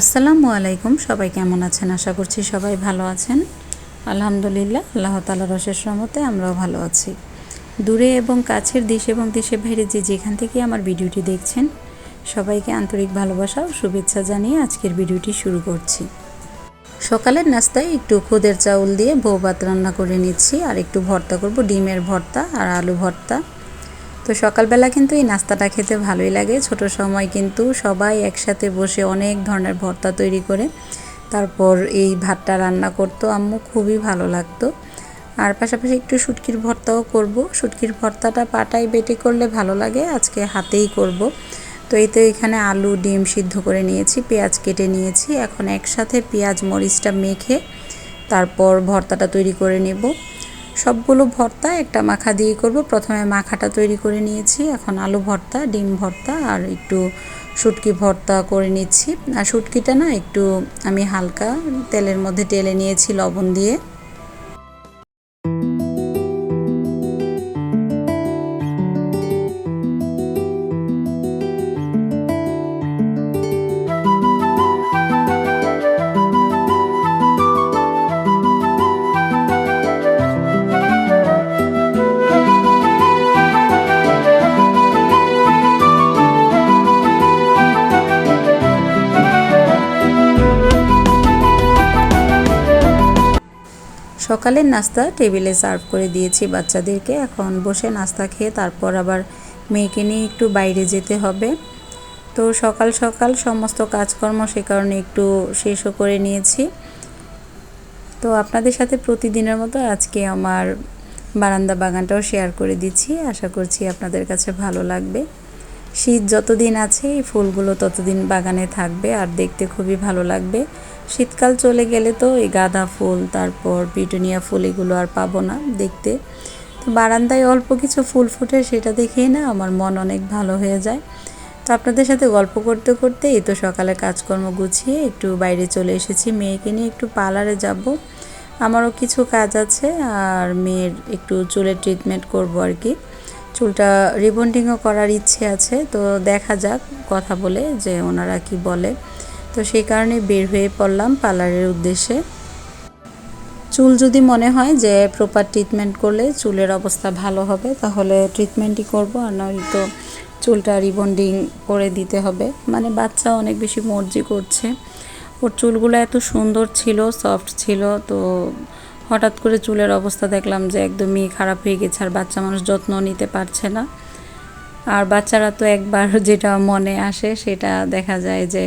আসসালামু আলাইকুম, সবাই কেমন আছেন? আশা করছি সবাই ভালো আছেন। আলহামদুলিল্লাহ, আল্লাহ তালা রসের রহমতে আমরাও ভালো আছি। দূরে এবং কাছের দেশ এবং দেশের বাইরে যে যেখান থেকে আমার ভিডিওটি দেখছেন, সবাইকে আন্তরিক ভালোবাসা ও শুভেচ্ছা জানিয়ে আজকের ভিডিওটি শুরু করছি। সকালের নাস্তায় একটু খুদের চাউল দিয়ে বউ ভাত রান্না করে নিচ্ছি, আর একটু ভর্তা করব, ডিমের ভর্তা আর আলু ভর্তা। তো সকালবেলা কিন্তু এই নাস্তাটা খেতে ভালোই লাগে। ছোট সময় কিন্তু সবাই একসাথে বসে অনেক ধরনের ভর্তা তৈরি করে। তারপর এই ভাতটা রান্না করতো আম্মু, খুবই ভালো লাগতো। আর পাশাপাশি একটু শুটকির ভর্তাও করব। শুটকির ভর্তাটা পাটায় বেটে করলে ভালো লাগে, আজকে হাতেই করব। তো এই তো এখানে আলু, ডিম সিদ্ধ করে নিয়েছি, পেঁয়াজ কেটে নিয়েছি। এখন একসাথে পেঁয়াজ মরিচটা মেখে তারপর ভর্তাটা তৈরি করে নেব। সবগুলো ভর্তা একটা মাখা দিয়ে করব। প্রথমে মাখাটা তৈরি করে নিয়েছি। এখন আলু ভর্তা, ডিম ভর্তা আর একটু শুটকি ভর্তা করে নিচ্ছি। আর শুটকিটা না একটু আমি হালকা তেলের মধ্যে টেলে নিয়েছি লবণ দিয়ে। সকালের নাস্তা টেবিলে সার্ভ করে দিয়েছি বাচ্চাদেরকে। এখন বসে নাস্তা খেয়ে তারপর আবার মেয়েকে নিয়ে একটু বাইরে যেতে হবে। তো সকাল সকাল সমস্ত কাজকর্ম সে কারণে একটু শেষও করে নিয়েছি। তো আপনাদের সাথে প্রতিদিনের মতো আজকে আমার বারান্দা বাগানটাও শেয়ার করে দিচ্ছি। আশা করছি আপনাদের কাছে ভালো লাগবে। শীত যতদিন আছে, এই ফুলগুলো ততদিন বাগানে থাকবে আর দেখতে খুবই ভালো লাগবে। শীতকাল চলে গেলে তো এই গাঁদা ফুল, তারপর পিটুনিয়া ফুল এগুলো আর পাবো না দেখতে। তো বারান্দায় অল্প কিছু ফুল ফুটে সেটা দেখেই না আমার মন অনেক ভালো হয়ে যায়। তো আপনাদের সাথে গল্প করতে করতে এই তো সকালে কাজকর্ম গুছিয়ে একটু বাইরে চলে এসেছি। মেয়েকে নিয়ে একটু পার্লারে যাব। আমারও কিছু কাজ আছে আর মেয়ের একটু চুলের ট্রিটমেন্ট করব আর কি। চুলটা রিবন্ডিংও করার ইচ্ছে আছে, তো দেখা যাক, কথা বলে যে ওনারা কি বলে। তো সেই কারণে বের হয়ে পড়লাম পার্লারের উদ্দেশ্যে। চুল যদি মনে হয় যে প্রপার ট্রিটমেন্ট করলে চুলের অবস্থা ভালো হবে, তাহলে ট্রিটমেন্টই করব আর নয়তো চুলটা রিবন্ডিং করে দিতে হবে। মানে বাচ্চা অনেক বেশি মর্জি করছে। ওর চুলগুলো এত সুন্দর ছিল সফট ছিল, তো হঠাৎ করে চুলের অবস্থা দেখলাম যে একদমই খারাপ হয়ে গেছে আর বাচ্চা মানুষ যত্ন নিতে পারছে না। আর বাচ্চারা তো একবার যেটা মনে আসে সেটা দেখা যায় যে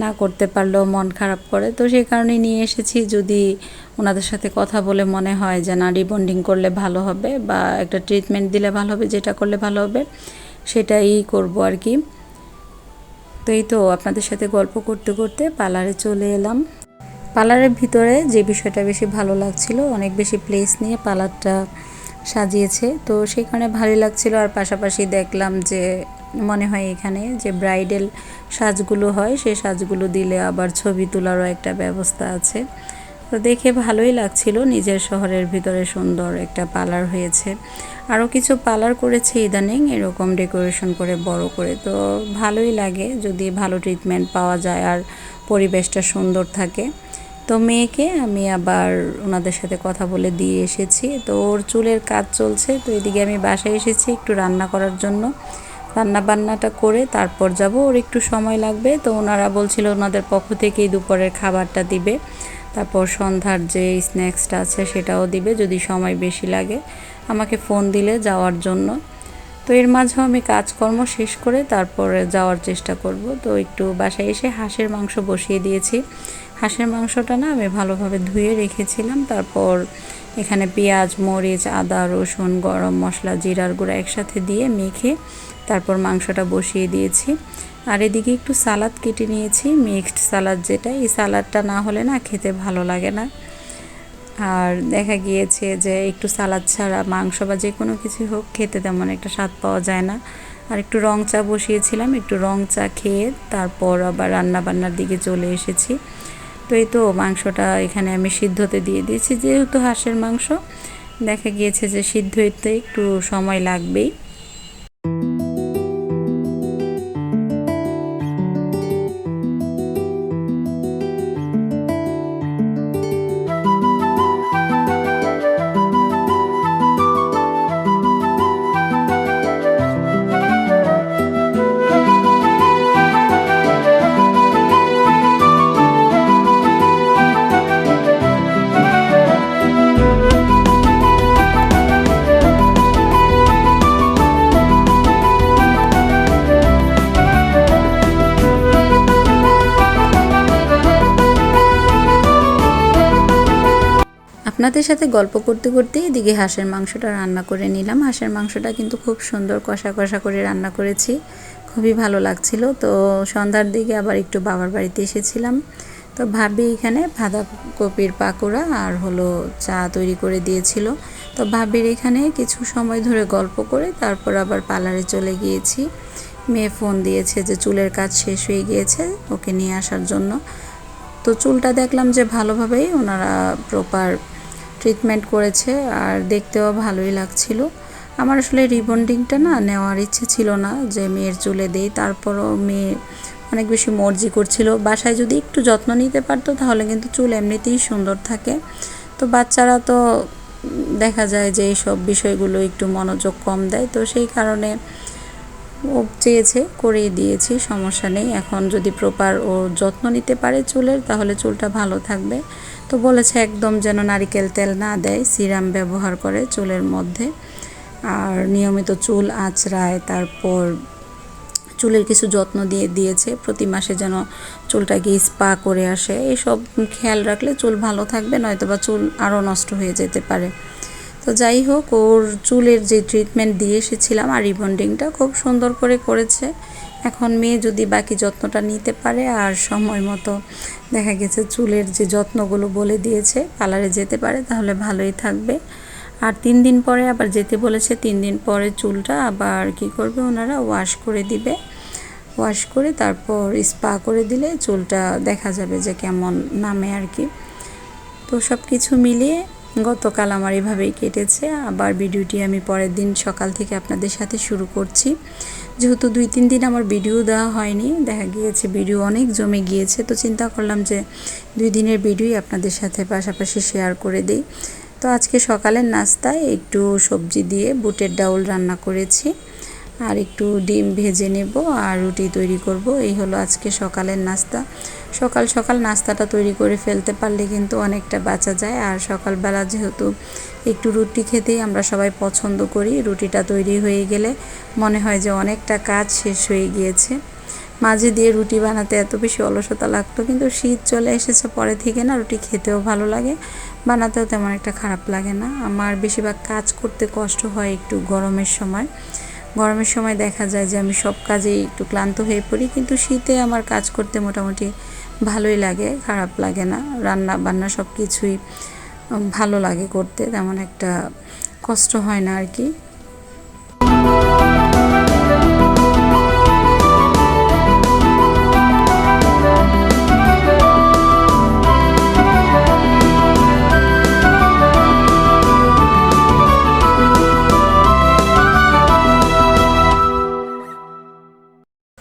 না করতে পারলেও মন খারাপ করে। তো সেই কারণে নিয়ে এসেছি যদি ওনাদের সাথে কথা বলে মনে হয় যে, না রিবন্ডিং করলে ভালো হবে বা একটা ট্রিটমেন্ট দিলে ভালো হবে, যেটা করলে ভালো হবে, সেটাই করব আর কি। তো এই তো আপনাদের সাথে গল্প করতে করতে পার্লারে চলে এলাম। পার্লারের ভিতরে যে বিষয়টা বেশি ভালো লাগছিল, অনেক বেশি প্লেস নিয়ে পার্লারটা সাজিয়েছে। তো সেই কারণে ভালোই লাগছিল, আর পাশাপাশি দেখলাম যে মনে হয় এখানে যে ব্রাইডাল সাজগুলো হয় সেই সাজগুলো দিলে আবার ছবি তোলারও একটা ব্যবস্থা আছে। তো দেখে ভালোই লাগছিল, নিজের শহরের ভিতরে সুন্দর একটা পার্লার হয়েছে। আরও কিছু পার্লার করেছে ইদানিং, এরকম ডেকোরেশন করে বড় করে। তো ভালোই লাগে যদি ভালো ট্রিটমেন্ট পাওয়া যায় আর পরিবেশটা সুন্দর থাকে। তো মেয়েকে আমি আবার ওনাদের সাথে কথা বলে দিয়ে এসেছি। তো ওর চুলের কাজ চলছে, তো এদিকে আমি বাসায় এসেছি একটু রান্না করার জন্য। রান্না বান্নাটা করে তারপর যাব। ওর একটু সময় লাগবে, তো ওনারা বলছিল ওনাদের পক্ষ থেকেই দুপুরের খাবারটা দিবে। তারপর সন্ধ্যার যে স্ন্যাক্সটা আছে সেটাও দিবে যদি সময় বেশি লাগে। আমাকে ফোন দিলে যাওয়ার জন্য। তো এর মাঝেও আমি কাজকর্ম শেষ করে তারপরে যাওয়ার চেষ্টা করব। তো একটু বাসায় এসে হাঁসের মাংস বসিয়ে দিয়েছি। হাঁসের মাংসটা না আমি ভালোভাবে ধুয়ে রেখেছিলাম। তারপর এখানে পেঁয়াজ, মরিচ, আদা, রসুন, গরম মশলা, জিরার গুঁড়া একসাথে দিয়ে মেখে তারপর মাংসটা বসিয়ে দিয়েছি। আর এদিকে একটু সালাদ কেটে নিয়েছি, মিক্সড সালাদ যেটা, এই সালাদটা না হলে না খেতে ভালো লাগে না। আর দেখা গিয়েছে যে একটু সালাদ ছাড়া মাংস বা যে কোনো কিছু হোক, খেতে তেমন একটা স্বাদ পাওয়া যায় না। আর একটু রং চা বসিয়েছিলাম, একটু রং চা খেয়ে তারপর আবার রান্না বান্নার দিকে চলে এসেছি। তো এই তো মাংসটা এখানে আমি সিদ্ধতে দিয়ে দিয়েছি, যেহেতু হাঁসের মাংস, দেখা গিয়েছে যে সিদ্ধ হতে একটু সময় লাগবেই। আপনাদের সাথে গল্প করতে করতে এদিকে হাঁসের মাংসটা রান্না করে নিলাম। হাঁসের মাংসটা কিন্তু খুব সুন্দর কষা কষা করে রান্না করেছি। খুবই ভালো লাগছিল। তো সন্ধ্যার দিকে আবার একটু বাবার বাড়িতে এসেছিলাম। তো ভাবি এখানে বাঁধাকপির পাকোড়া আর হলো চা তৈরি করে দিয়েছিল। তো ভাবির এখানে কিছু সময় ধরে গল্প করে তারপর আবার পার্লারে চলে গিয়েছি। মেয়ে ফোন দিয়েছে যে চুলের কাজ শেষ হয়ে গিয়েছে, ওকে নিয়ে আসার জন্য। তো চুলটা দেখলাম যে ভালোভাবেই ওনারা প্রপার ট্রিটমেন্ট করেছে আর দেখতেও ভালোই লাগছিল। আমার আসলে রিবন্ডিংটা না নেওয়ার ইচ্ছে ছিল না যে মেয়ের চুলে দেই, তারপরও মেয়ে অনেক বেশি মর্জি করছিল। বাসায় যদি একটু যত্ন নিতে পারতো তাহলে কিন্তু চুল এমনিতেই সুন্দর থাকে। তো বাচ্চারা তো দেখা যায় যে এই সব বিষয়গুলো একটু মনোযোগ কম দেয়, তো সেই কারণে ও চেয়েছে করেই দিয়েছি, সমস্যা নেই। এখন যদি প্রপার ও যত্ন নিতে পারে চুলের, তাহলে চুলটা ভালো থাকবে। তো বলেছে একদম যেন নারিকেল তেল না দেয়, সিরাম ব্যবহার করে চুলের মধ্যে। আর নিয়মিত চুল আঁচড়ায়, তারপর চুলের কিছু যত্ন দিয়ে দিয়েছে। প্রতি মাসে যেন চুলটাকে স্পা করে আসে। এইসব খেয়াল রাখলে চুল ভালো থাকবে নয়তো বা চুল আরও নষ্ট হয়ে যেতে পারে। তো যাই হোক, ওর চুলের যে ট্রিটমেন্ট দিয়ে এসেছিলাম, আর রিবন্ডিংটা খুব সুন্দর করে করেছে। এখন মেয়ে যদি বাকি যত্নটা নিতে পারে, আর সময় মতো দেখা গেছে চুলের যে যত্নগুলো বলে দিয়েছে পার্লারে যেতে পারে, তাহলে ভালোই থাকবে। আর তিন দিন পরে আবার যেতে বলেছে, তিন দিন পরে চুলটা আবার কি করবে ওনারা ওয়াশ করে দিবে। ওয়াশ করে তারপর স্পা করে দিলে চুলটা দেখা যাবে যে কেমন নামে আর কি। তো সব কিছু মিলিয়ে গতকাল আমার এভাবেই কেটেছে। আবার ভিডিওটি আমি পরের দিন সকাল থেকে আপনাদের সাথে শুরু করছি। যেহেতু দুই, তিন দিন আমার ভিডিও দেওয়া হয়নি, দেখা গিয়েছে ভিডিও অনেক জমে গিয়েছে, তো চিন্তা করলাম যে দুই দিনের ভিডিওই আপনাদের সাথে পাশাপাশি শেয়ার করে দিই। তো আজকে সকালের নাস্তায় একটু সবজি দিয়ে, বুটের ডাউল রান্না করেছি। আর একটু ডিম ভেজে নেব আর রুটি তৈরি করব। এই হলো আজকে সকালের নাস্তা। সকাল সকাল নাস্তাটা তৈরি করে ফেলতে পারলে কিন্তু অনেকটা বাঁচা যায়। আর সকালবেলা যেহেতু একটু রুটি খেতেই আমরা সবাই পছন্দ করি, রুটিটা তৈরি হয়ে গেলে মনে হয় যে অনেকটা কাজ শেষ হয়ে গিয়েছে। মাঝে দিয়ে রুটি বানাতে এত বেশি অলসতা লাগতো, কিন্তু শীত চলে এসেছে, পরে থেকে না রুটি খেতেও ভালো লাগে, বানাতেও তেমন একটা খারাপ লাগে না। আমার বেশিরভাগ কাজ করতে কষ্ট হয় একটু গরমের সময়। গরমের সময় দেখা যায় যে আমি সব কাজেই একটু ক্লান্ত হয়ে পড়ি, কিন্তু শীতে আমার কাজ করতে মোটামুটি ভালোই লাগে, খারাপ লাগে না। রান্না বান্না সব কিছুই ভালো লাগে করতে, তেমন একটা কষ্ট হয় না আর কি।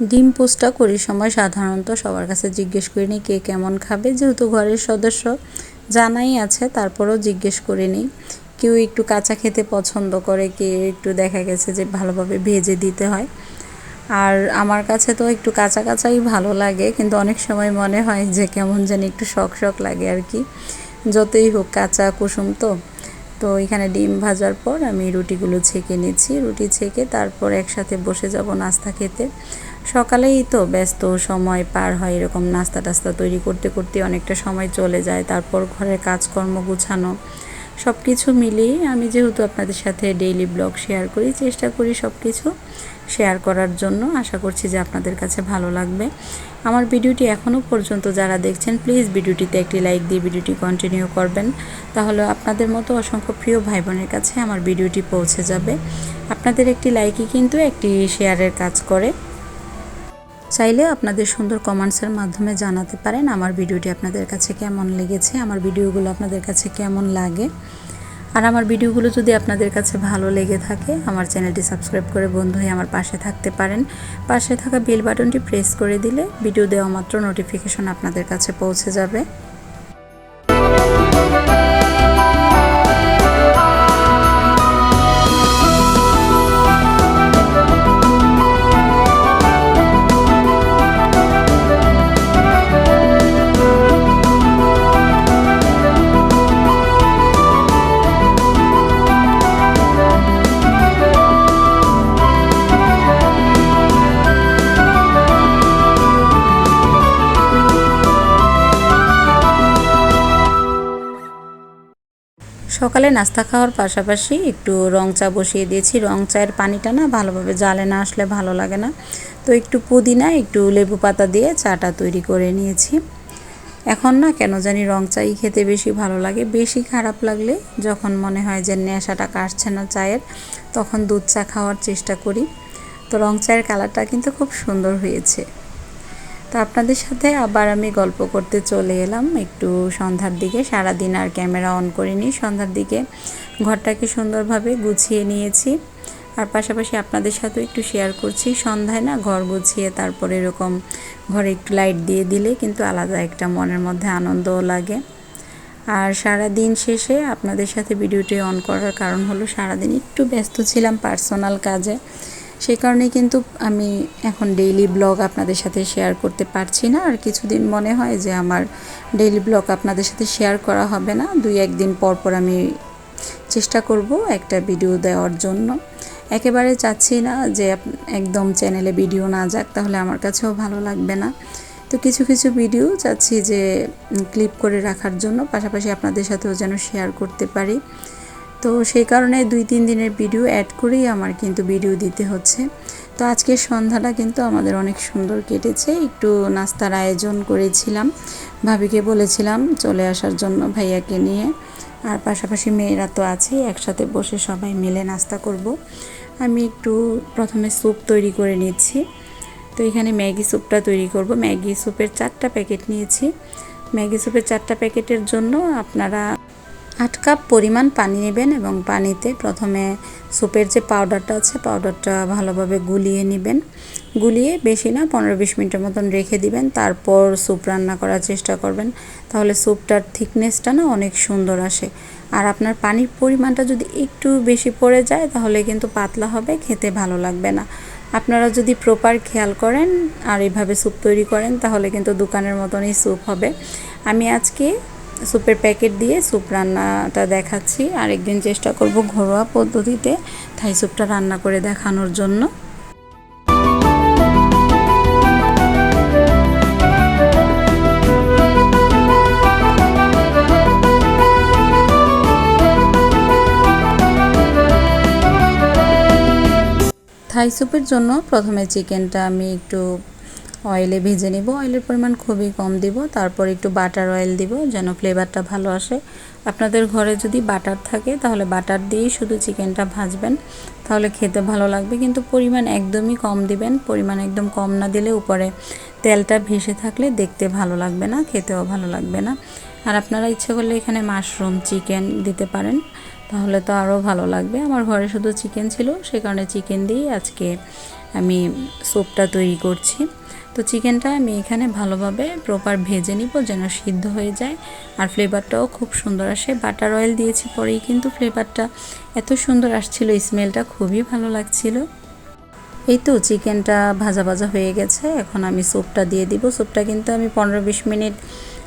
ডিম পোস্টটা করি সময় সাধারণত সবার কাছে জিজ্ঞেস করি নিই কে কেমন খাবে। যেহেতু ঘরের সদস্য জানাই আছে, তারপরেও জিজ্ঞেস করে নিই। কেউ একটু কাঁচা খেতে পছন্দ করে, কে একটু দেখা গেছে যে ভালোভাবে ভেজে দিতে হয়। আর আমার কাছে তো একটু কাঁচা কাঁচাই ভালো লাগে, কিন্তু অনেক সময় মনে হয় যে কেমন যেন একটু শখ শখ লাগে আর কি। যতই হোক কাঁচা কুসুম তো। তো এখানে ডিম ভাজার পর আমি রুটিগুলো ছেঁকে নিচ্ছি। রুটি ছেঁকে তারপর একসাথে বসে যাব নাস্তা খেতে। সকালেই তো ব্যস্ত, সময় পার হয় এরকম নাস্তা টাস্তা তৈরি করতে করতে অনেকটা সময় চলে যায়, তারপর ঘরের কাজকর্ম গুছানো। সব কিছু মিলিয়ে আমি যেহেতু আপনাদের সাথে ডেইলি ব্লগ শেয়ার করি, চেষ্টা করি সব কিছু শেয়ার করার জন্য। আশা করছি যে আপনাদের কাছে ভালো লাগবে। আমার ভিডিওটি এখনও পর্যন্ত যারা দেখছেন প্লিজ ভিডিওটিতে একটি লাইক দিয়ে ভিডিওটি কন্টিনিউ করবেন। তাহলে আপনাদের মতো অসংখ্য প্রিয় ভাই বোনের কাছে আমার ভিডিওটি পৌঁছে যাবে। আপনাদের একটি লাইকই কিন্তু একটি শেয়ারের কাজ করে। চাইলে আপনাদের সুন্দর কমেন্টসের মাধ্যমে জানাতে পারেন আমার ভিডিওটি আপনাদের কাছে কেমন লেগেছে, আমার ভিডিওগুলো আপনাদের কাছে কেমন লাগে। আর আমার ভিডিওগুলো যদি আপনাদের কাছে ভালো লেগে থাকে, আমার চ্যানেলটি সাবস্ক্রাইব করে বন্ধু হয়ে আমার পাশে থাকতে পারেন। পাশে থাকা বেল বাটনটি প্রেস করে দিলে ভিডিও দেওয়া মাত্র নোটিফিকেশন আপনাদের কাছে পৌঁছে যাবে। সকালে নাস্তা খাওয়ার পাশাপাশি একটু রং চা বসিয়ে দিয়েছি। রং চায়ের পানিটা না ভালোভাবে জালে না আসলে ভালো লাগে না। তো একটু পুদিনা, একটু লেবু পাতা দিয়ে চাটা তৈরি করে নিয়েছি। এখন না কেন জানি রং চাই খেতে বেশি ভালো লাগে। বেশি খারাপ লাগলে যখন মনে হয় যে নেশাটা কাটছে না চায়ের, তখন দুধ চা খাওয়ার চেষ্টা করি। তো রং চায়ের কালারটা কিন্তু খুব সুন্দর হয়েছে। তো আপনাদের সাথে আবার আমি গল্প করতে চলে এলাম। একটু সন্ধ্যার দিকে, সারাদিন আর ক্যামেরা অন করিনি। সন্ধ্যার দিকে ঘরটাকে সুন্দরভাবে গুছিয়ে নিয়েছি। আর পাশাপাশি আপনাদের সাথেও একটু শেয়ার করছি। সন্ধ্যায় না ঘর গুছিয়ে তারপরে এরকম ঘরে একটু লাইট দিয়ে দিলে কিন্তু আলাদা একটা মনের মধ্যে আনন্দও লাগে। আর সারা দিন শেষে আপনাদের সাথে ভিডিওটি অন করার কারণ হলো সারাদিন একটু ব্যস্ত ছিলাম পার্সোনাল কাজে। সেই কারণে কিন্তু আমি এখন ডেইলি ব্লগ আপনাদের সাথে শেয়ার করতে পারছি না। আর কিছুদিন মনে হয় যে আমার ডেইলি ব্লগ আপনাদের সাথে শেয়ার করা হবে না। দুই একদিন পর পর আমি চেষ্টা করব একটা ভিডিও দেওয়ার জন্য। একেবারে চাচ্ছি না যে একদম চ্যানেলে ভিডিও না যাক, তাহলে আমার কাছেও ভালো লাগবে না। তো কিছু কিছু ভিডিও চাচ্ছি যে ক্লিপ করে রাখার জন্য। পাশাপাশি আপনাদের সাথেও যেন শেয়ার করতে পারি। তো সেই কারণে দুই, তিন দিনের ভিডিও অ্যাড করেই আমার কিন্তু ভিডিও দিতে হচ্ছে। তো আজকের সন্ধ্যাটা কিন্তু আমাদের অনেক সুন্দর কেটেছে। একটু নাস্তার আয়োজন করেছিলাম। ভাবিকে বলেছিলাম চলে আসার জন্য ভাইয়াকে নিয়ে। আর পাশাপাশি মেয়েরা তো আছেই একসাথে বসে সবাই মিলে নাস্তা করব। আমি একটু প্রথমে স্যুপ তৈরি করে নিচ্ছি। তো এখানে ম্যাগি স্যুপটা তৈরি করব। ম্যাগি স্যুপের চারটা প্যাকেট নিয়েছি। ম্যাগি স্যুপের চারটা প্যাকেটের জন্য আপনারা আট কাপ পরিমাণ পানি নেবেন এবং পানিতে প্রথমে স্যুপের যে পাউডারটা আছে, পাউডারটা ভালোভাবে গুলিয়ে নেবেন। গুলিয়ে বেশি না, পনেরো বিশ মিনিটের মতন রেখে দিবেন। তারপর স্যুপ রান্না করার চেষ্টা করবেন। তাহলে স্যুপটার থিকনেসটা না অনেক সুন্দর আসে। আর আপনার পানির পরিমাণটা যদি একটু বেশি পড়ে যায়, তাহলে কিন্তু পাতলা হবে, খেতে ভালো লাগবে না। আপনারা যদি প্রপার খেয়াল করেন আর এইভাবে স্যুপ তৈরি করেন, তাহলে কিন্তু দোকানের মতনই স্যুপ হবে। আমি আজকে স্যুপের প্যাকেট দিয়ে স্যুপ রান্নাটা দেখাচ্ছি। আর একদিন চেষ্টা করব ঘরোয়া পদ্ধতিতে থাই স্যুপটা রান্না করে দেখানোর জন্য। থাই স্যুপের জন্য প্রথমে চিকেনটা আমি একটু অয়েলে ভেজে নিব। অয়েলের পরিমাণ খুবই কম দিব। তারপর একটু বাটার অয়েল দিব যেন ফ্লেভারটা ভালো আসে। আপনাদের ঘরে যদি বাটার থাকে, তাহলে বাটার দিয়েই শুধু চিকেনটা ভাজবেন। তাহলে খেতে ভালো লাগবে। কিন্তু পরিমাণ একদমই কম দিবেন। পরিমাণ একদম কম না দিলে উপরে তেলটা ভেসে থাকলে দেখতে ভালো লাগবে না, খেতেও ভালো লাগবে না। আর আপনারা ইচ্ছে করলে এখানে মাশরুম চিকেন দিতে পারেন। তাহলে তো আরও ভালো লাগবে। আমার ঘরে শুধু চিকেন ছিল। সে কারণে চিকেন দিয়েই আজকে আমি স্যুপটা তৈরি করছি। তো চিকেনটা আমি এখানে ভালোভাবে প্রপার ভেজে নিব যেন সিদ্ধ হয়ে যায়। আর ফ্লেভারটাও খুব সুন্দর আসে। বাটার অয়েল দিয়েছি পরেই কিন্তু ফ্লেভারটা এত সুন্দর আসছিল স্মেলটা খুবই ভালো লাগছিল। এই তো চিকেনটা ভাজা ভাজা হয়ে গেছে। এখন আমি স্যুপটা দিয়ে দিব। স্যুপটা কিন্তু আমি পনেরো বিশ মিনিট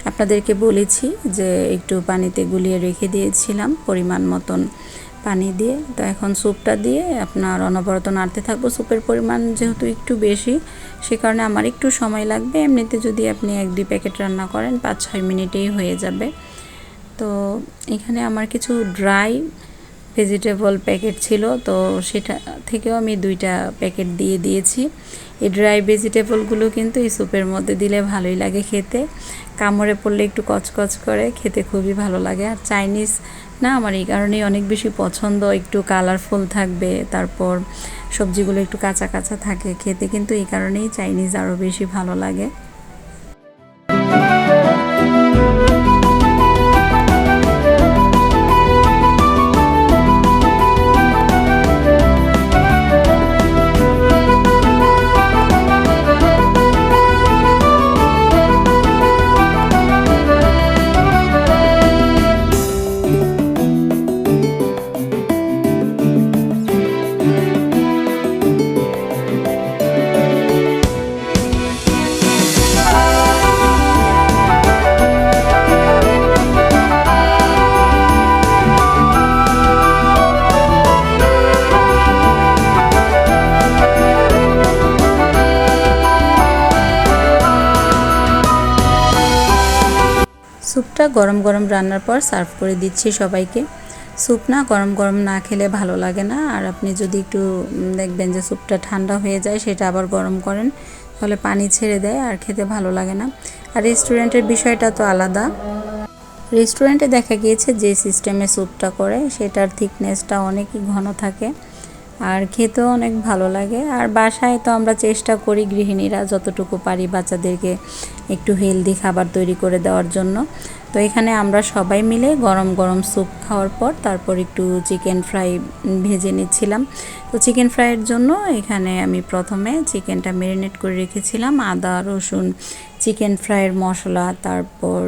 আপনাদেরকে বলেছি যে একটু পানিতে গুলিয়ে রেখে দিয়েছিলাম পরিমাণ মতন। পানি দিয়ে, তো এখন স্যুপটা দিয়ে আপনার অনবরত নাড়তে থাকব। স্যুপের পরিমাণ যেহেতু একটু বেশি, সে কারণে আমার একটু সময় লাগবে। এমনিতে যদি আপনি এক দুই প্যাকেট রান্না করেন, পাঁচ ছয় মিনিটেই হয়ে যাবে। তো এখানে আমার কিছু ড্রাই ভেজিটেবল প্যাকেট ছিল, তো সেটা থেকেও আমি দুইটা প্যাকেট দিয়ে দিয়েছি। এই ড্রাই ভেজিটেবলগুলো কিন্তু এই স্যুপের মধ্যে দিলে ভালোই লাগে খেতে। কামড়ে পড়লে একটু কচকচ করে, খেতে খুবই ভালো লাগে। আর চাইনিজ না, আমার এই কারণেই অনেক বেশি পছন্দ। একটু কালারফুল থাকবে, তারপর সবজিগুলো একটু কাঁচা কাঁচা থাকে, খেতে কিন্তু এই কারণেই চাইনিজ আরও বেশি ভালো লাগে। স্যুপটা গরম গরম রান্নার পর সার্ভ করে দিচ্ছি সবাইকে। স্যুপ না গরম গরম না খেলে ভালো লাগে না। আর আপনি যদি একটু দেখবেন যে স্যুপটা ঠান্ডা হয়ে যায়, সেটা আবার গরম করেন, তাহলে পানি ছেড়ে দেয় আর খেতে ভালো লাগে না। আর রেস্টুরেন্টের বিষয়টা তো আলাদা। রেস্টুরেন্টে দেখা গিয়েছে যে সিস্টেমে স্যুপটা করে, সেটার থিকনেসটা অনেকই ঘন থাকে। আর খেতেও অনেক ভালো লাগে। আর বাসায় তো আমরা চেষ্টা করি গৃহিণীরা যতটুকু পারি বাচ্চাদেরকে একটু হেলদি খাবার তৈরি করে দেওয়ার জন্য। তো এখানে আমরা সবাই মিলে গরম গরম স্যুপ খাওয়ার পর তারপর একটু চিকেন ফ্রাই ভেজে নিচ্ছিলাম। তো চিকেন ফ্রাইয়ের জন্য এখানে আমি প্রথমে চিকেনটা ম্যারিনেট করে রেখেছিলাম। আদা, রসুন চিকেন ফ্রাইয়ের মশলা, তারপর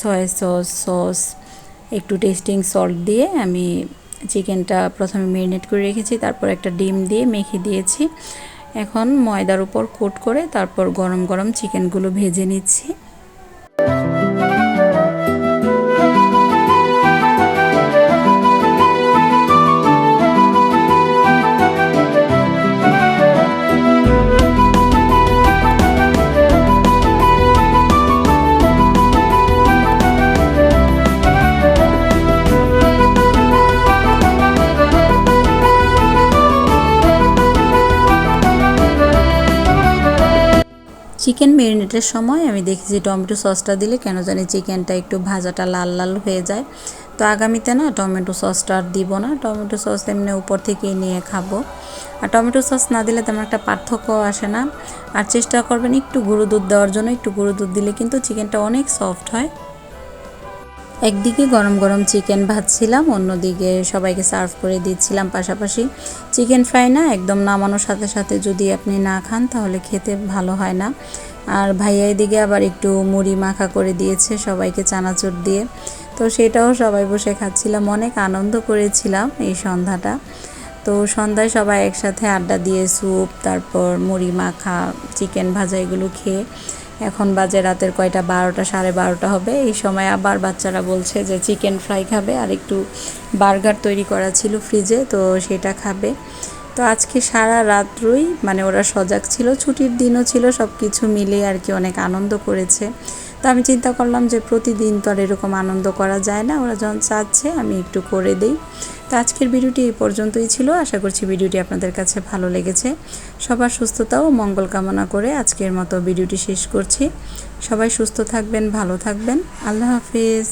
সয়া সস সস একটু টেস্টিং সল্ট দিয়ে আমি চিকেনটা প্রথমে ম্যারিনেট করে রেখেছি, তারপর একটা ডিম দিয়ে মেখে দিয়েছি। এখন ময়দার উপর কোট করে তারপর গরম গরম চিকেনগুলো ভেজে নিচ্ছি। চিকেন মেরিনেটের সময় আমি দেখেছি টমেটো সসটা দিলে কেন জানি চিকেনটা একটু ভাজাটা লাল লাল হয়ে যায়। তো আগামীতে না টমেটো সসটা আর দিব না। টমেটো সস এমনি উপর থেকেই নিয়ে খাব। আর টমেটো সস না দিলে তেমন একটা পার্থক্য আসে না। আর চেষ্টা করবেন একটু গুঁড়ো দুধ দেওয়ার জন্য। একটু গুঁড়ো দুধ দিলে কিন্তু চিকেনটা অনেক সফট হয়। একদিকে গরম গরম চিকেন ভাজছিলাম, অন্যদিকে সবাইকে সার্ভ করে দিচ্ছিলাম পাশাপাশি চিকেন ফ্রাই না একদম নামানোর সাথে সাথে যদি আপনি না খান তাহলে খেতে ভালো হয় না। আর ভাইয়া এদিকে আবার একটু মুড়ি মাখা করে দিয়েছে সবাইকে চানাচুর দিয়ে। তো সেটাও সবাই বসে খাচ্ছিলাম, অনেক আনন্দ করেছিলাম এই সন্ধ্যাটা। তো সন্ধ্যায় সবাই একসাথে আড্ডা দিয়ে স্যুপ, তারপর মুড়ি মাখা, চিকেন ভাজা এগুলো খেয়ে এখন বাজে রাতের কয়টা? বারোটা, সাড়ে বারোটা হবে। এই সময় আবার বাচ্চারা বলছে যে চিকেন ফ্রাই খাবে আর একটু বার্গার তৈরি করা ছিল ফ্রিজে, তো সেটা খাবে। তো আজকে সারা রাত্রই মানে ওরা সজাগ ছিল, ছুটির দিনও ছিল সব কিছু মিলে আর কি অনেক আনন্দ করেছে। তো আমি চিন্তা করলাম যে প্রতিদিন তো আর এরকম আনন্দ করা যায় না, ওরা যখন চাচ্ছে আমি একটু করে দিই। তো আজকের ভিডিওটি এই পর্যন্তই ছিল। আশা করছি ভিডিওটি আপনাদের কাছে ভালো লেগেছে। সবার সুস্থতা ও মঙ্গল কামনা করে আজকের মতো ভিডিওটি শেষ করছি। সবাই সুস্থ থাকবেন, ভালো থাকবেন। আল্লাহ হাফিজ।